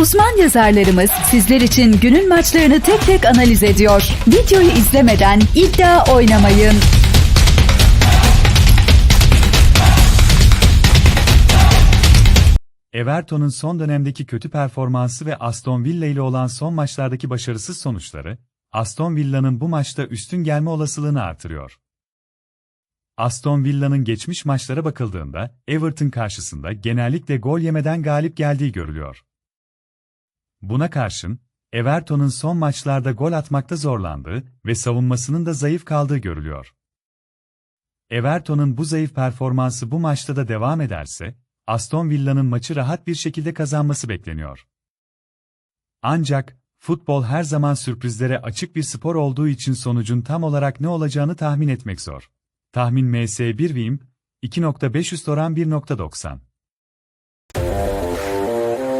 Uzman yazarlarımız sizler için günün maçlarını tek tek analiz ediyor. Videoyu izlemeden iddia oynamayın. Everton'un son dönemdeki kötü performansı ve Aston Villa ile olan son maçlardaki başarısız sonuçları, Aston Villa'nın bu maçta üstün gelme olasılığını artırıyor. Aston Villa'nın geçmiş maçlara bakıldığında, Everton karşısında genellikle gol yemeden galip geldiği görülüyor. Buna karşın, Everton'un son maçlarda gol atmakta zorlandığı ve savunmasının da zayıf kaldığı görülüyor. Everton'un bu zayıf performansı bu maçta da devam ederse, Aston Villa'nın maçı rahat bir şekilde kazanması bekleniyor. Ancak, futbol her zaman sürprizlere açık bir spor olduğu için sonucun tam olarak ne olacağını tahmin etmek zor. Tahmin MS1 Vim, 2.500 oran 1.90.